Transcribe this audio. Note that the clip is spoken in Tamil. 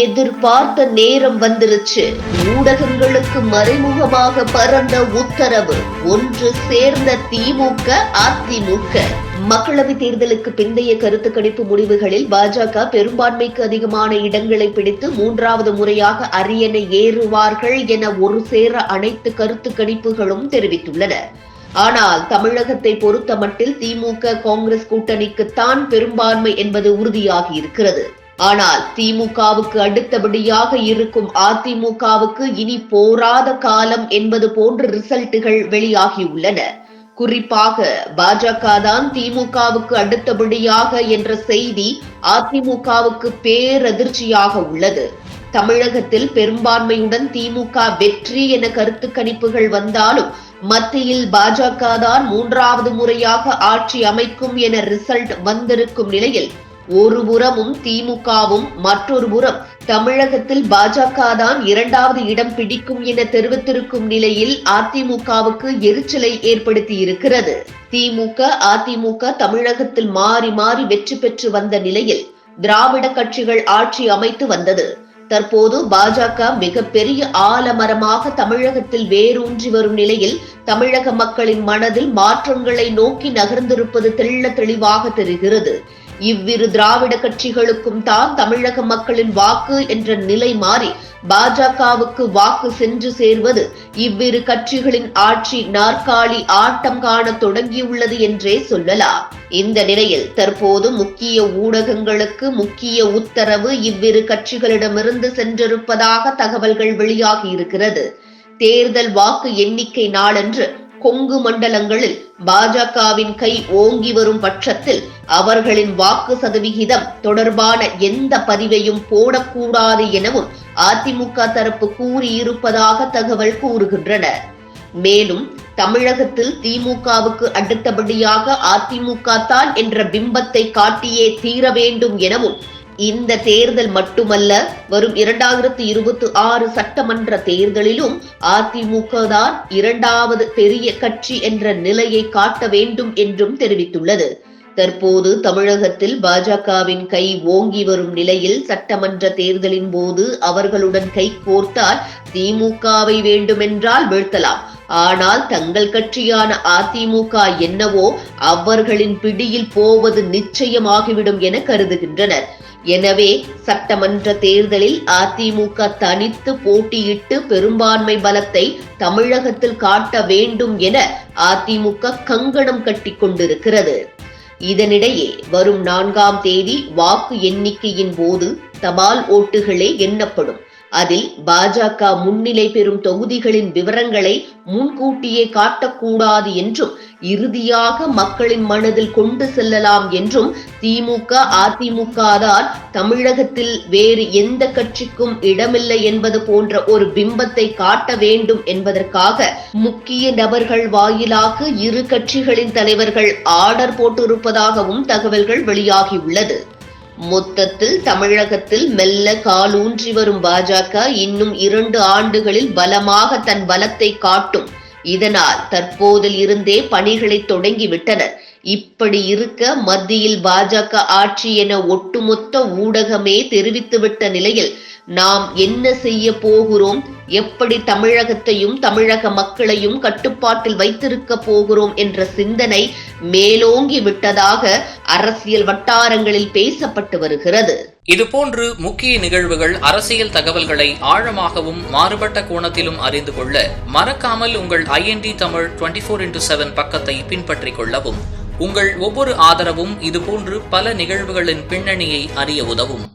எதிர்பார்த்த நேரம் வந்துருச்சு. ஊடகங்களுக்கு மறைமுகமாக பறந்த உத்தரவு. ஒன்று சேர்ந்த திமுக அதிமுக. மக்களவை தேர்தலுக்கு பிந்தைய கருத்து கணிப்பு முடிவுகளில் பாஜக பெரும்பான்மைக்கு அதிகமான இடங்களை பிடித்து மூன்றாவது முறையாக அரியணை ஏறுவார்கள் என ஒரு சேர அனைத்து கருத்து கணிப்புகளும் தெரிவித்துள்ளன. ஆனால் தமிழகத்தை பொறுத்த மட்டில் திமுக காங்கிரஸ் கூட்டணிக்குத்தான் பெரும்பான்மை என்பது உறுதியாகி இருக்கிறது. ஆனால் திமுகவுக்கு அடுத்தபடியாக இருக்கும் அதிமுகவுக்கு இனி போராத காலம் என்பது போன்ற ரிசல்ட்டுகள் வெளியாகியுள்ளன. குறிப்பாக பாஜக தான் திமுகவுக்கு அடுத்தபடியாக என்ற செய்தி அதிமுகவுக்கு பேரதிர்ச்சியாக உள்ளது. தமிழகத்தில் பெரும்பான்மையுடன் திமுக வெற்றி என கருத்து கணிப்புகள் வந்தாலும் மத்தியில் பாஜக தான் மூன்றாவது முறையாக ஆட்சி அமைக்கும் என ரிசல்ட் வந்திருக்கும் நிலையில் ஒரு புறமும் திமுகவும் மற்றொரு புறம் தமிழகத்தில் பாஜக தான் இரண்டாவது இடம் பிடிக்கும் என தெரிவித்திருக்கும் நிலையில் அதிமுகவுக்கு எரிச்சலை ஏற்படுத்தி இருக்கிறது திமுக அதிமுக தமிழகத்தில் மாறி மாறி வெற்றி பெற்று வந்த நிலையில் திராவிட கட்சிகள் ஆட்சி அமைத்து வந்தது. தற்போது பாஜக மிகப்பெரிய ஆலமரமாக தமிழகத்தில் வேரூன்றி வரும் நிலையில் தமிழக மக்களின் மனதில் மாற்றங்களை நோக்கி நகர்ந்திருப்பது தெள்ள தெளிவாக தெரிகிறது. இவ்விரு திராவிட கட்சிகளுக்கும் தான் தமிழக மக்களின் வாக்கு என்ற நிலை மாறி பாஜகவுக்கு வாக்கு சென்று சேர்வது இவ்விரு கட்சிகளின் ஆட்சி நாற்காலி ஆட்டம் காண தொடங்கியுள்ளது என்றே சொல்லலாம். இந்த நிலையில் தற்போது முக்கிய ஊடகங்களுக்கு முக்கிய உத்தரவு இவ்விரு கட்சிகளிடமிருந்து சென்றிருப்பதாக தகவல்கள் வெளியாகி இருக்கிறது. தேர்தல் வாக்கு எண்ணிக்கை நாளன்று கொங்கு மண்டலங்களில் பாஜகவின் கை ஓங்கி வரும் பட்சத்தில் அவர்களின் வாக்கு சதவிகிதம் தொடர்பான எந்த பதிவையும் போடக்கூடாது எனவும் அதிமுக தரப்பு கூறியிருப்பதாக தகவல் கூறுகின்றன. மேலும் தமிழகத்தில் திமுகவுக்கு அடுத்தபடியாக அதிமுக தான் என்ற பிம்பத்தை காட்டியே தீர வேண்டும் எனவும் இந்த தேர்தல் மட்டுமல்ல வரும் இரண்டாயிரத்தி இருபத்தி ஆறு சட்டமன்ற தேர்தலிலும் அதிமுக தான் இரண்டாவது பெரிய கட்சி என்ற நிலையை காட்ட வேண்டும் என்றும் தெரிவித்துள்ளது. தற்போது தமிழகத்தில் பாஜகவின் கை ஓங்கி வரும் நிலையில் சட்டமன்ற தேர்தலின் போது அவர்களுடன் கை கோர்த்தால் திமுகவை வேண்டுமென்றால் வீழ்த்தலாம். ஆனால் தங்கள் கட்சியான அதிமுக என்னவோ அவர்களின் பிடியில் போவது நிச்சயமாகிவிடும் என கருதுகின்றனர். எனவே சட்டமன்ற தேர்தலில் அதிமுக தனித்து போட்டியிட்டு பெரும்பான்மை பலத்தை தமிழகத்தில் காட்ட வேண்டும் என அதிமுக கங்கணம் கட்டிக்கொண்டிருக்கிறது இதனிடையே வரும் நான்காம் தேதி வாக்கு எண்ணிக்கையின் போது தபால் ஓட்டுகளே எண்ணப்படும். அதில் பாஜக முன்னிலை பெறும் தொகுதிகளின் விவரங்களை முன்கூட்டியே காட்டக்கூடாது என்றும் இறுதியாக மக்களின் மனதில் கொண்டு செல்லலாம் என்றும் திமுக அதிமுக தான் தமிழகத்தில் வேறு எந்த கட்சிக்கும் இடமில்லை என்பது போன்ற ஒரு பிம்பத்தை காட்ட வேண்டும் என்பதற்காக முக்கிய நபர்கள் வாயிலாக இரு கட்சிகளின் தலைவர்கள் ஆர்டர் போட்டிருப்பதாகவும் தகவல்கள் வெளியாகியுள்ளது. மொத்தத்தில் தமிழகத்தில் மெல்ல காலூன்றி வரும் பாஜக இன்னும் இரண்டு ஆண்டுகளில் பலமாக தன் பலத்தை காட்டும். இதனால் தற்போதில் இருந்தே பணிகளை தொடங்கிவிட்டனர். இப்படி இருக்க மத்தியில் பாஜக ஆட்சி என ஒட்டுமொத்த ஊடகமே தெரிவித்துவிட்ட நிலையில் நாம் என்ன செய்ய போகிறோம்? எப்படி தமிழகத்தையும் தமிழக மக்களையும் கட்டுப்பாட்டில் வைத்திருக்க போகிறோம் என்ற சிந்தனை மேலோங்கி விட்டதாக அரசியல் வட்டாரங்களில் பேசப்பட்டு வருகிறது. இதுபோன்று முக்கிய நிகழ்வுகள் அரசியல் தகவல்களை ஆழமாகவும் மாறுபட்ட கோணத்திலும் அறிந்து கொள்ள மறக்காமல் உங்கள் IND Tamil twenty four into seven பக்கத்தை பின்பற்றிக் கொள்ளவும். உங்கள் ஒவ்வொரு ஆதரவும் இதுபோன்று பல நிகழ்வுகளின் பின்னணியை அறிய உதவும்.